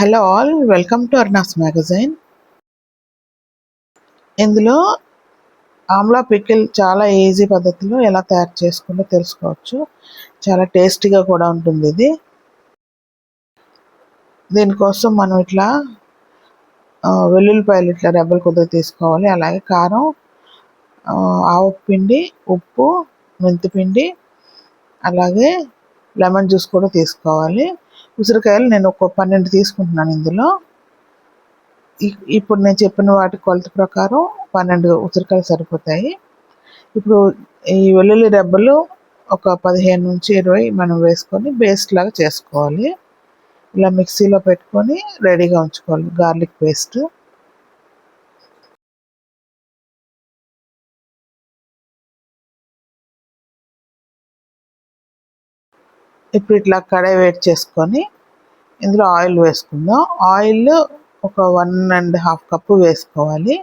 Hello all welcome to Arna's magazine ఇందులో amla pickle చాలా easy పద్ధతిలో ఎలా తయారు చేసుకుంటూ తెలుసుకోవచ్చు. చాలా టేస్టీగా కూడా ఉంటుంది ఇది. దీనికోసం మనం ఇట్లా వెల్లుల్లిపాయలు ఇట్లా రెబ్బలు కొద్దిగా తీసుకోవాలి. అలాగే కారం ఆవు పిండి ఉప్పు మెంతిపిండి అలాగే లెమన్ జ్యూస్ కూడా తీసుకోవాలి. ఉసిరికాయలు నేను ఒక పన్నెండు తీసుకుంటున్నాను ఇందులో. ఇప్పుడు నేను చెప్పిన వాటి కొలత ప్రకారం పన్నెండు ఉసిరికాయలు సరిపోతాయి. ఇప్పుడు ఈ వెల్లుల్లి రెబ్బలు ఒక పదిహేను నుంచి ఇరవై మనం వేసుకొని పేస్ట్ లాగా చేసుకోవాలి. ఇలా మిక్సీలో పెట్టుకొని రెడీగా ఉంచుకోవాలి. Garlic paste. ఇప్పుడు ఇట్లా కడాయి వేడి చేసుకొని ఇందులో ఆయిల్ వేసుకుందాం. ఆయిల్ ఒక వన్ అండ్ హాఫ్ కప్పు వేసుకోవాలి.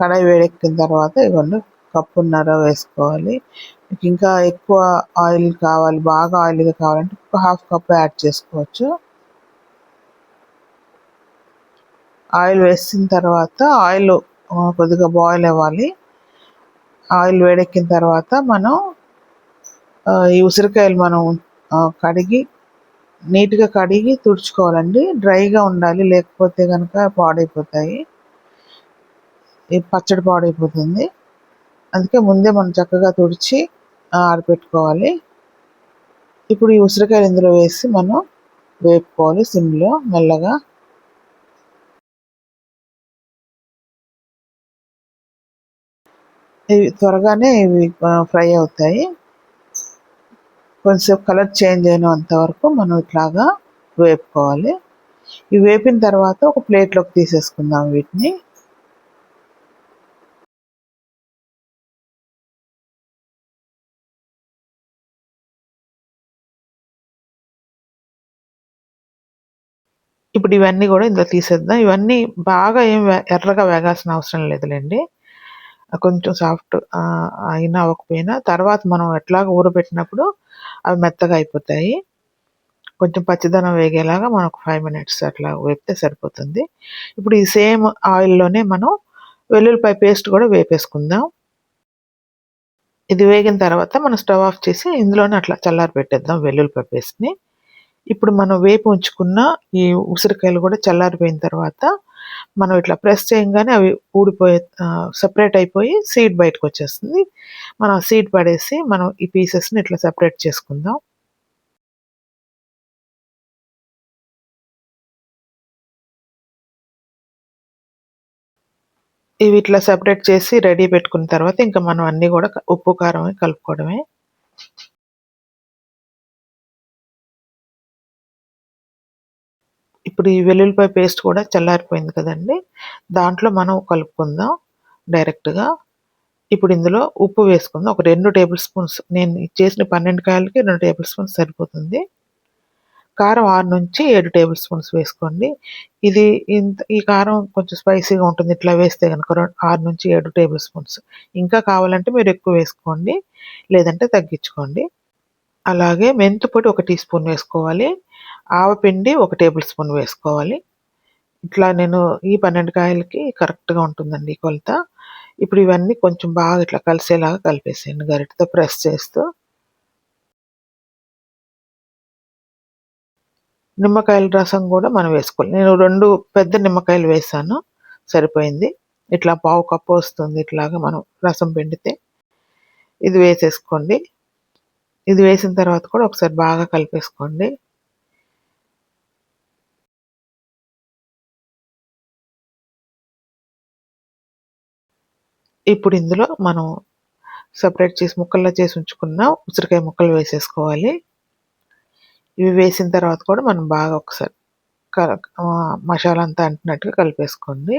కడాయి వేడెక్కిన తర్వాత ఇవ్వండి కప్పున్నర వేసుకోవాలి. మీకు ఇంకా ఎక్కువ ఆయిల్ కావాలి బాగా ఆయిల్గా కావాలంటే ఒక హాఫ్ కప్ యాడ్ చేసుకోవచ్చు. ఆయిల్ వేసిన తర్వాత ఆయిల్ కొద్దిగా బాయిల్ అవ్వాలి. ఆయిల్ వేడెక్కిన తర్వాత మనం ఈ ఉసిరికాయలు మనం కడిగి నీట్గా కడిగి తుడుచుకోవాలండి. డ్రైగా ఉండాలి లేకపోతే కనుక పాడైపోతాయి. ఈ పచ్చడి పాడైపోతుంది. అందుకే ముందే మనం చక్కగా తుడిచి ఆరిపెట్టుకోవాలి. ఇప్పుడు ఈ ఉసిరికాయలు ఇందులో వేసి మనం వేపుకోవాలి సిమ్లో మెల్లగా. ఇవి త్వరగానే ఇవి ఫ్రై అవుతాయి. కొంచెం కలర్ చేంజ్ అయినంత వరకు మనం ఇట్లాగా వేపుకోవాలి. ఇవి వేపిన తర్వాత ఒక ప్లేట్లోకి తీసేసుకుందాం వీటిని. ఇప్పుడు ఇవన్నీ కూడా ఇందులో తీసేద్దాం. ఇవన్నీ బాగా ఏం ఎర్రగా వేగాల్సిన అవసరం లేదులేండి. కొంచెం సాఫ్ట్ అయినా అవ్వకపోయినా తర్వాత మనం ఎట్లాగ ఊరబెట్టినప్పుడు అవి మెత్తగా అయిపోతాయి. కొంచెం పచ్చిదనం వేగేలాగా మనకు ఫైవ్ మినిట్స్ అట్లా వేపితే సరిపోతుంది. ఇప్పుడు ఈ సేమ్ ఆయిల్లోనే మనం వెల్లుల్లిపాయ పేస్ట్ కూడా వేపేసుకుందాం. ఇది వేగిన తర్వాత మనం స్టవ్ ఆఫ్ చేసి ఇందులోనే అట్లా చల్లారి పెట్టేద్దాం వెల్లుల్లిపాయ పేస్ట్ని. ఇప్పుడు మనం వేపు ఉంచుకున్న ఈ ఉసిరికాయలు కూడా చల్లారిపోయిన తర్వాత మనం ఇట్లా ప్రెస్ చేయగానే అవి ఊడిపోయే సపరేట్ అయిపోయి సీడ్ బయటకు వచ్చేస్తుంది. మనం సీడ్ పడేసి మనం ఈ పీసెస్ని ఇట్లా సపరేట్ చేసుకుందాం. ఇవి ఇట్లా సపరేట్ చేసి రెడీ పెట్టుకున్న తర్వాత ఇంకా మనం అన్నీ కూడా ఉప్పు కారం కలుపుకోవడమే. ఇప్పుడు ఈ వెల్లుల్లిపాయ పేస్ట్ కూడా చల్లారిపోయింది కదండి. దాంట్లో మనం కలుపుకుందాం డైరెక్ట్గా ఇప్పుడు ఇందులో ఉప్పు వేసుకుందాం. ఒక రెండు టేబుల్ స్పూన్స్ నేను చేసిన పన్నెండు కాయలకి రెండు టేబుల్ స్పూన్స్ సరిపోతుంది. కారం ఆరు నుంచి ఏడు టేబుల్ స్పూన్స్ వేసుకోండి. ఇది ఇంత ఈ కారం కొంచెం స్పైసీగా ఉంటుంది. ఇట్లా వేస్తే కనుక ఆరు నుంచి ఏడు టేబుల్ స్పూన్స్. ఇంకా కావాలంటే మీరు ఎక్కువ వేసుకోండి. లేదంటే తగ్గించుకోండి. అలాగే మెంతిపొడి ఒక టీ స్పూన్ వేసుకోవాలి. ఆవపిండి ఒక టేబుల్ స్పూన్ వేసుకోవాలి. ఇట్లా నేను ఈ పన్నెండు కాయలకి కరెక్ట్గా ఉంటుందండి ఈ కొలత. ఇప్పుడు ఇవన్నీ కొంచెం బాగా ఇట్లా కలిసేలాగా కలిపేసేయండి. గరిటతో ప్రెస్ చేస్తూ. నిమ్మకాయల రసం కూడా మనం వేసుకోవాలి. నేను రెండు పెద్ద నిమ్మకాయలు వేసాను. సరిపోయింది. ఇట్లా పావు కప్పు వస్తుంది ఇట్లాగా మనం రసం పిండితే. ఇది వేసేసుకోండి. ఇది వేసిన తర్వాత కూడా ఒకసారి బాగా కలిపేసుకోండి. ఇప్పుడు ఇందులో మనం సపరేట్ చేసి ముక్కల్లో చేసి ఉంచుకున్న ఉసిరికాయ ముక్కలు వేసేసుకోవాలి. ఇవి వేసిన తర్వాత కూడా మనం బాగా ఒకసారి మసాలా అంతా అంటినట్టుగా కలిపేసుకోండి.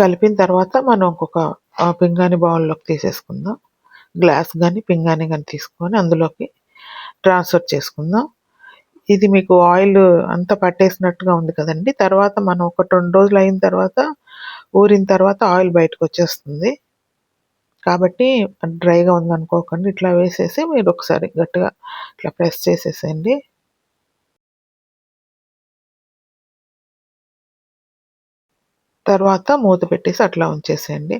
కలిపిన తర్వాత మనం ఒక్కొక్క పింగాణి బౌల్లోకి తీసేసుకుందాం. గ్లాస్ కానీ పింగాణి కానీ తీసుకొని అందులోకి ట్రాన్స్ఫర్ చేసుకుందాం. ఇది మీకు ఆయిల్ అంతా పట్టేసినట్టుగా ఉంది కదండి. తర్వాత మనం ఒక రెండు రోజులు అయిన తర్వాత ఊరిన తర్వాత ఆయిల్ బయటకు వచ్చేస్తుంది కాబట్టి డ్రైగా ఉందనుకోకండి. ఇట్లా వేసేసి మీరు ఒకసారి గట్టిగా ఇట్లా ప్రెస్ చేసేసేయండి. తర్వాత మూత పెట్టేసి అట్లా ఉంచేసేయండి.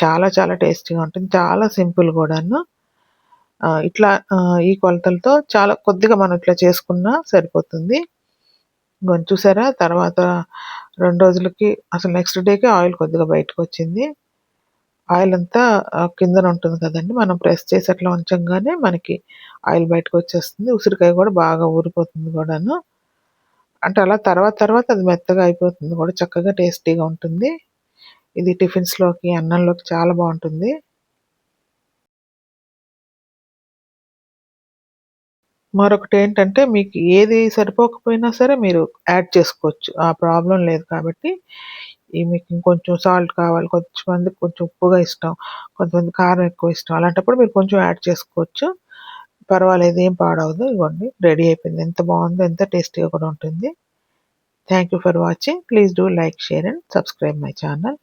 చాలా చాలా టేస్టీగా ఉంటుంది. చాలా సింపుల్ కూడాను. ఇట్లా ఈ కొలతలతో చాలా కొద్దిగా మనం ఇట్లా చేసుకున్నా సరిపోతుంది. ఇంకొని చూసారా? తర్వాత రెండు రోజులకి అసలు నెక్స్ట్ డేకి ఆయిల్ కొద్దిగా బయటకు వచ్చింది ఆయిల్ అంతా కిందన ఉంటుంది కదండి మనం ప్రెస్ చేసి అట్లా ఉంచంగానే మనకి ఆయిల్ బయటకు వచ్చేస్తుంది ఉసిరికాయ కూడా బాగా ఊరిపోతుంది కూడాను. అంటే అలా తర్వాత తర్వాత అది మెత్తగా అయిపోతుంది కూడా చక్కగా టేస్టీగా ఉంటుంది. ఇది టిఫిన్స్లోకి అన్నంలోకి చాలా బాగుంటుంది. మరొకటి ఏంటంటే మీకు ఏది సరిపోకపోయినా సరే మీరు యాడ్ చేసుకోవచ్చు. ఆ ప్రాబ్లం లేదు కాబట్టి ఈ మీకు ఇంకొంచెం సాల్ట్ కావాలి కొంతమందికి కొంచెం ఉప్పుగా ఇష్టం కొంతమంది కారం ఎక్కువ ఇష్టం అలాంటప్పుడు మీరు కొంచెం యాడ్ చేసుకోవచ్చు. పర్వాలేదు ఏం పాడవదు ఇవ్వండి రెడీ అయిపోయింది. ఎంత బాగుందో ఎంత టేస్టీగా కూడా ఉంటుంది. Thank you for watching. Please do like share and subscribe my channel.